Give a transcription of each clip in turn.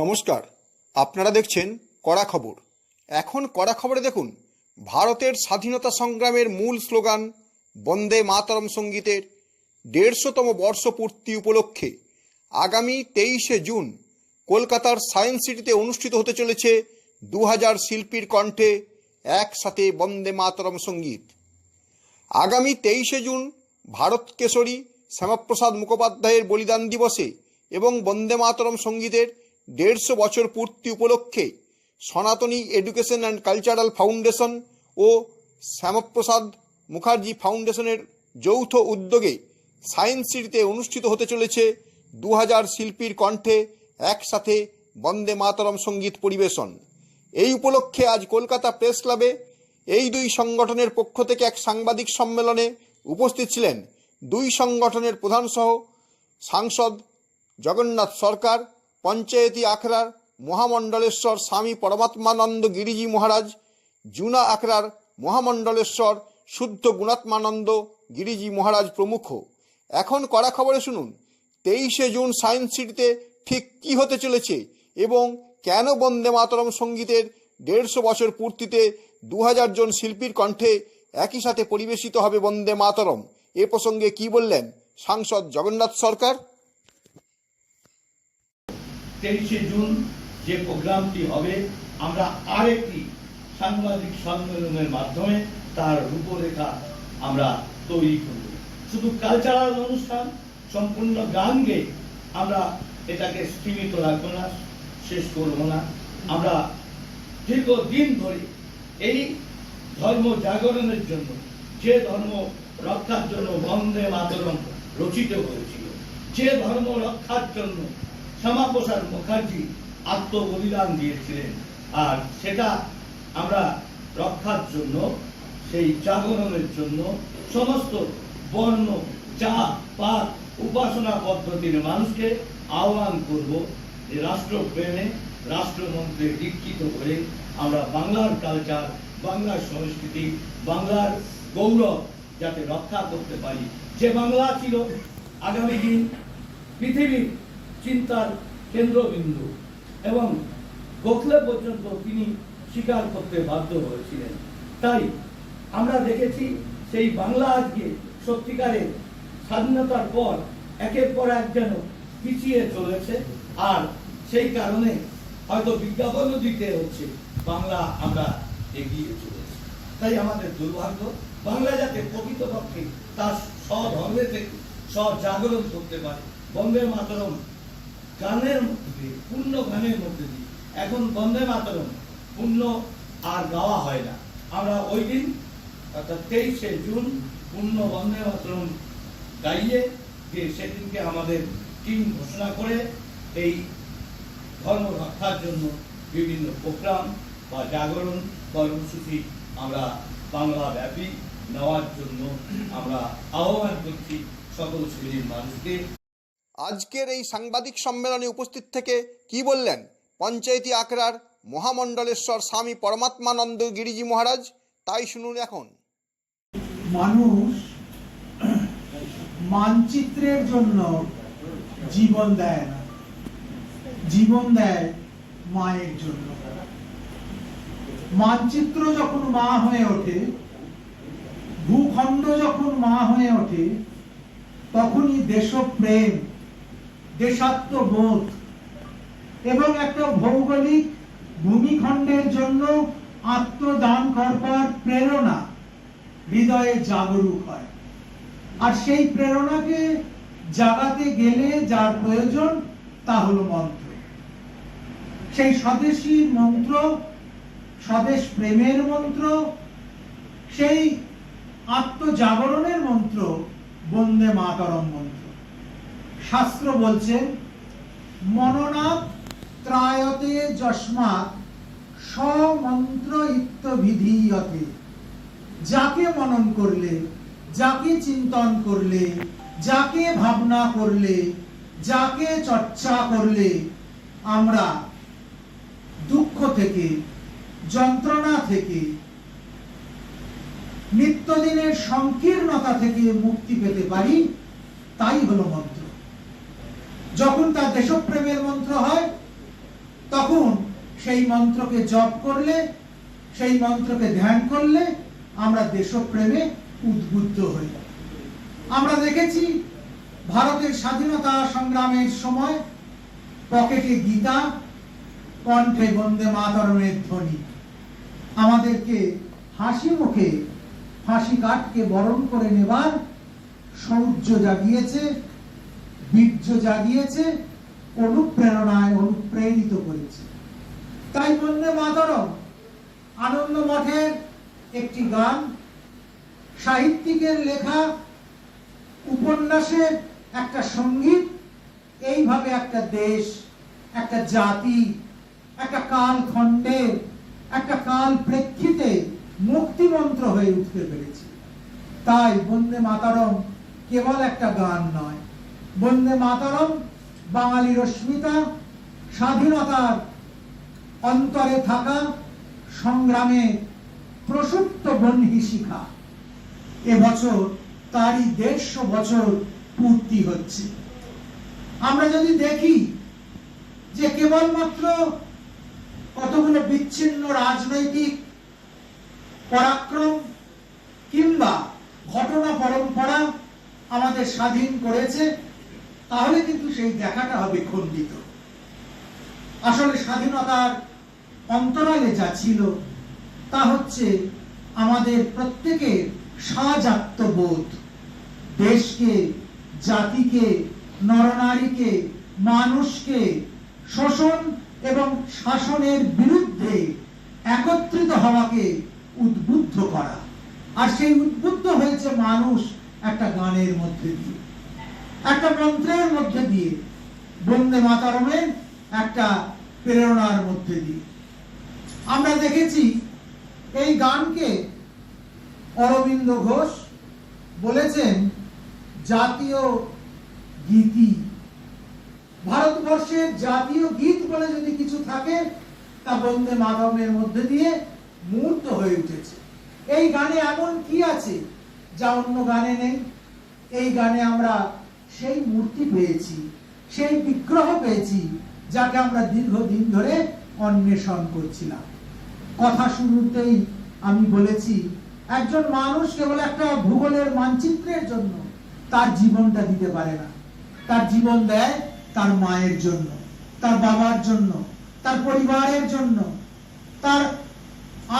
নমস্কার, আপনারা দেখছেন কড়া খবর। এখন কড়া খবরে দেখুন, ভারতের স্বাধীনতা সংগ্রামের মূল স্লোগান, বন্দে মাতরম সঙ্গীতের দেড়শোতম বর্ষপূর্তি উপলক্ষে আগামী তেইশে জুন কলকাতার সায়েন্স সিটিতে অনুষ্ঠিত হতে চলেছে দু হাজার শিল্পীর কণ্ঠে একসাথে বন্দে মাতরম সংগীত। আগামী তেইশে জুন ভারত কেশরী শ্যামাপ্রসাদ মুখোপাধ্যায়ের বলিদান দিবসে এবং বন্দে মাতরম সঙ্গীতের দেড়শো বছর পূর্তি উপলক্ষে Sanatani education and cultural foundation ও শ্যামাপ্রসাদ মুখার্জি ফাউন্ডেশনের যৌথ উদ্যোগে সায়েন্স সিটিতে অনুষ্ঠিত হতে চলেছে দু হাজার শিল্পীর কণ্ঠে একসাথে বন্দে মাতরম সংগীত পরিবেশন। এই উপলক্ষে আজ কলকাতা প্রেস ক্লাবে এই দুই সংগঠনের পক্ষ থেকে এক সাংবাদিক সম্মেলনে উপস্থিত ছিলেন দুই সংগঠনের প্রধানসহ সাংসদ জগন্নাথ সরকার পঞ্চায়েতি আখড়ার মহামণ্ডলেশ্বর স্বামী পরমাত্মানন্দ গিরিজি মহারাজ, জুনা আখড়ার মহামণ্ডলেশ্বর শুদ্ধ গুণাত্মানন্দ গিরিজি মহারাজ প্রমুখ। এখন কড়া খবরে শুনুন, তেইশে জুন সায়েন্স সিটিতে ঠিক কি হতে চলেছে এবং কেন বন্দে মাতরম সঙ্গীতের দেড়শো বছর পূর্তিতে দু হাজার জন শিল্পীর কণ্ঠে একই সাথে পরিবেশিত হবে বন্দে মাতরম? এ প্রসঙ্গে কি বললেন সাংসদ জগন্নাথ সরকার? তেইশে জুন যে প্রোগ্রামটি হবে, আমরা আরেকটি সাংবাদিক সম্মেলনের মাধ্যমে তার রূপরেখা আমরা তৈরি করব। শুধু কালচারাল অনুষ্ঠান, সম্পূর্ণ গান গেয়ে আমরা এটাকে সীমিত রাখব না, শেষ করব না। আমরা দীর্ঘদিন ধরে এই ধর্ম জাগরণের জন্য, যে ধর্ম রক্ষার জন্য বন্দে মাতরম রচিত হয়েছিল, যে ধর্ম রক্ষার জন্য শ্যামাপ্রসাদ মুখার্জি আত্মবলিদান দিয়েছিলেন। আর সেটা আমরা রক্ষার জন্য, সেই জাগরণের জন্য, সমস্ত বর্ণ, জাত, পাত, উপাসনা পদ্ধতির মানুষকে আহ্বান করব যে রাষ্ট্রপ্রেমে রাষ্ট্রমন্ত্রে দীক্ষিত হয়ে আমরা বাংলার কালচার, বাংলার সংস্কৃতি, বাংলার গৌরব যাতে রক্ষা করতে পারি। যে বাংলা ছিল আগামী দিন পৃথিবীর চিন্তার কেন্দ্রবিন্দু এবং গোখলে পর্যন্ত তিনি স্বীকার করতে বাধ্য হয়েছিলেন। তাই আমরা দেখেছি সেই বাংলা আজকে সত্যিকারের স্বাধীনতার পর একের পর এক যেন পিছিয়ে চলেছে আর সেই কারণে হয়তো বিজ্ঞাপনও দিতে হচ্ছে। বাংলা আমরা এগিয়ে চলেছি। তাই আমাদের দুর্ভাগ্য, বাংলা যাতে প্রকৃতপক্ষে তার স্বধর্মে থেকে স্বজাগরণ করতে পারে। বন্দে মাতরম। গানের মধ্যে দিয়ে পূর্ণ গানের মধ্যে দিয়ে। এখন বন্দে মাতরম পূর্ণ আর গাওয়া হয় না। আমরা ওই দিন, অর্থাৎ তেইশে জুন পূর্ণ বন্দে মাতরম গাইয়ে যে সেদিনকে আমাদের টিম ঘোষণা করে এই ধর্ম রক্ষার জন্য বিভিন্ন প্রোগ্রাম বা জাগরণ কর্মসূচি আমরা বাংলা ব্যাপী নেওয়ার জন্য আমরা আহ্বান করছি সকল শ্রেণির মানুষকে। আজকের এই সাংবাদিক সম্মেলনে উপস্থিত থেকে কি বললেন পঞ্চায়েতি আখড়ার মহামণ্ডলেশ্বর স্বামী পরমাত্মানন্দ গিরিজি মহারাজ? তাই শুনুন এখন। মানুষ মানচিত্রের জন্য জীবন দেয় না। জীবন দেয় মায়ের জন্য। মানচিত্র যখন মা হয়ে ওঠে, ভূখণ্ড যখন মা হয়ে ওঠে, তখনই দেশপ্রেম দেশাত্মবোধ এবং একটা ভৌগোলিক ভূমিখণ্ডের জন্য আত্মদান করবার প্রেরণা হৃদয়ে জাগরুক হয়। আর সেই প্রেরণাকে জাগাতে গেলে যার প্রয়োজন, তা হলো মন্ত্র। সেই স্বদেশীর মন্ত্র, স্বদেশ প্রেমের মন্ত্র, সেই আত্মজাগরণের মন্ত্র, বন্দে মাতরম মন্ত্র। শাস্ত্র বলছে মননাথ ত্রায়তে যস্মাৎ সমন্ত্র ইত্যভিধীয়তে যাকে মনন করলে, যাকে চিন্তন করলে, যাকে ভাবনা করলে, যাকে চর্চা করলে, আমরা দুঃখ থেকে, যন্ত্রণা থেকে, নিত্যদিনের সংকীর্ণতা থেকে মুক্তি পেতে পারি, তাই হলো মন্ত্র। যখন তার দেশপ্রেমের মন্ত্র হয়, তখন সেই মন্ত্রকে জপ করলে, সেই মন্ত্রকে ধ্যান করলে আমরা দেশপ্রেমে উদ্বুদ্ধ হই। আমরা দেখেছি ভারতের স্বাধীনতা সংগ্রামের সময় পকেটে গীতা, কণ্ঠে বন্দে মাতরমের ধ্বনি। আমাদেরকে হাসি মুখে ফাঁসি কাঠকে বরণ করে নেবার সৌর্য জাগিয়েছে বীর্য জাগিয়েছে, অনুপ্রেরণায় অনুপ্রেরিত করেছে। তাই বন্দে মাতরম আনন্দ মঠের একটি গান, সাহিত্যিকের লেখা, উপন্যাসের একটা সংগীত, এইভাবে একটা দেশ, একটা জাতি, একটা কাল খণ্ডের একটা কাল প্রেক্ষিতে মুক্তিমন্ত্র হয়ে উঠতে পেরেছে। তাই বন্দে মাতারম, কেবল একটা গান নয় বন্দে মাতারম বাঙালির অস্মিতা স্বাধীনতার অন্তরে থাকা সংগ্রামে প্রসুপ্ত শিখা। এবছর তারই দেড়শো বছর পূর্তি হচ্ছে। আমরা যদি দেখি যে কেবলমাত্র কতগুলো বিচ্ছিন্ন রাজনৈতিক পরাক্রম কিংবা ঘটনা পরম্পরা আমাদের স্বাধীন করেছে তাহলে কিন্তু সেই দেখাটা হবে খণ্ডিত। আসলে স্বাধীনতার অন্তরালে যা ছিল, তা হচ্ছে আমাদের প্রত্যেকের সাজাত্মবোধ দেশকে, জাতিকে, নরনারীকে, মানুষকে শোষণ এবং শাসনের বিরুদ্ধে একত্রিত হওয়াকে উদ্বুদ্ধ করা। আর সেই উদ্বুদ্ধ হয়েছে মানুষ একটা গানের মধ্যে দিয়ে। একটা মন্ত্রের মধ্যে দিয়ে, বন্দে মাতারমের একটা প্রেরণার মধ্যে দিয়ে। আমরা দেখেছি এই গানকে অরবিন্দ ঘোষ বলেছেন জাতীয় গীতি। ভারতবর্ষের জাতীয় গীত বলে যদি কিছু থাকে, তা বন্দে মাতরমের মধ্যে দিয়ে মূর্ত হয়ে উঠেছে। এই গানে এমন কি আছে যা অন্য গানে নেই? এই গানে আমরা সেই মূর্তি পেয়েছি, সেই বিগ্রহ পেয়েছি, যাকে আমরা দীর্ঘদিন ধরে অন্বেষণ করছিলাম। কথা শুরুতেই আমি বলেছি, একজন মানুষ কেবল একটা ভূগোলের মানচিত্রের জন্য তার জীবনটা দিতে পারে না। তার জীবন দেয় তার মায়ের জন্য, তার বাবার জন্য, তার পরিবারের জন্য। তার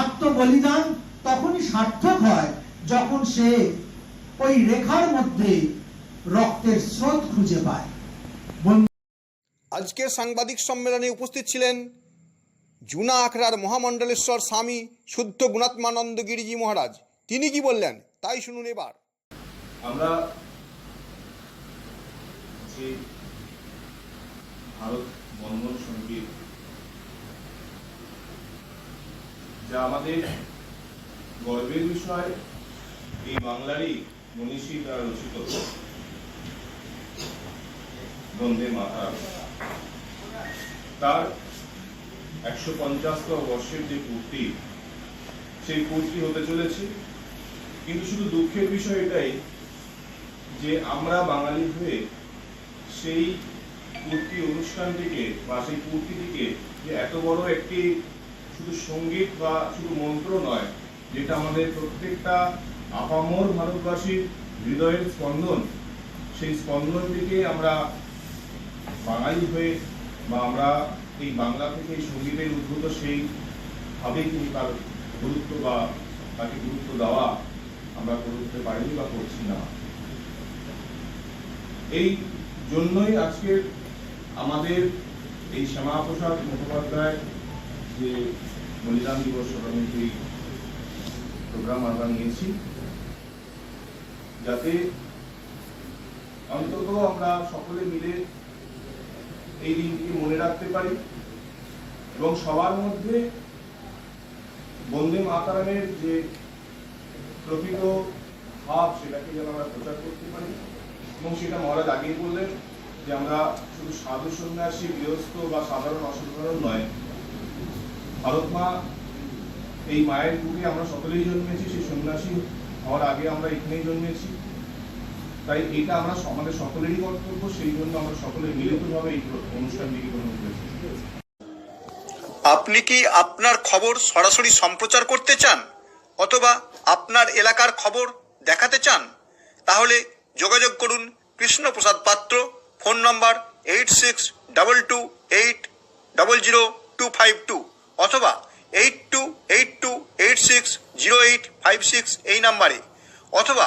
আত্মবলিদান তখনই সার্থক হয় যখন সে ওই রেখার মধ্যে রক্তের স্রোত খুঁজে পায়। আজকের সাংবাদিক সম্মেলনে উপস্থিত ছিলেন জুনা আখড়ার মহামণ্ডলেশ্বর স্বামী শুদ্ধ গুণাত্মানন্দ গিরিজি মহারাজ। তিনি কি বললেন? তাই শুনুন এবার। আমরা যে ভারত বন্ধন সংগীত যা আমাদের গর্বের বিষয় এই বাংলারই মনীষী দ্বারা রচিত বন্দে মাতা তার একশো পঞ্চাশতম বর্ষের যে পূর্তি সেই পূর্তি হতে চলেছে। কিন্তু শুধু দুঃখের বিষয় এটাই যে আমরা বাঙালি হয়ে সেই পূর্তি অনুষ্ঠানটিকে বা সেই পূর্তিটিকে যে এত বড় একটি শুধু সংগীত বা শুধু মন্ত্র নয়, যেটা আমাদের প্রত্যেকটা আপামর ভারতবাসীর হৃদয়ের স্পন্দন, সেই স্পন্দনটিকে আমরা বাঙালি হয়ে বা আমরা এই বাংলা থেকে সঙ্গীতের উদ্ভূত সেই ভাবে কিন্তু তার গুরুত্ব বা তাকে গুরুত্ব দেওয়া আমরা করতে পারিনি বা করছি না। এই জন্যই আজকে আমাদের এই শ্যামাপ্রসাদ মুখোপাধ্যায় যে বলিদান দিবস স্মরণের প্রোগ্রাম আমরা নিয়েছি, যাতে অন্তত আমরা সকলে মিলে এই দিনটিকে মনে রাখতে পারি এবং সবার মধ্যে বন্দে মাতারামের যে প্রকৃত ভাব, সেটাকে যেন আমরা প্রচার করতে পারি এবং সেটা মহারাজ আগেই বললেন যে আমরা শুধু সাধু সন্ন্যাসী, গৃহস্থ বা সাধারণ অসাধারণ নয়। ভারত মা, এই মায়ের বুকে আমরা সকলেই জন্মেছি, সেই সন্ন্যাসী হওয়ার আগে আমরা এখানেই জন্মেছি। তাই এটা আমরা আমাদের সকলেরই কর্তব্য, সেই জন্য আমরা সকলে মিলিতভাবে এই গ্রহণ করেছি আপনি কি আপনার খবর সরাসরি সম্প্রচার করতে চান অথবা আপনার এলাকার খবর দেখাতে চান? তাহলে যোগাযোগ করুন Krishnaprasad Patra, phone number eight six double two eight double zero two five two অথবা eight two eight two eight six zero eight five six এই নাম্বারে, অথবা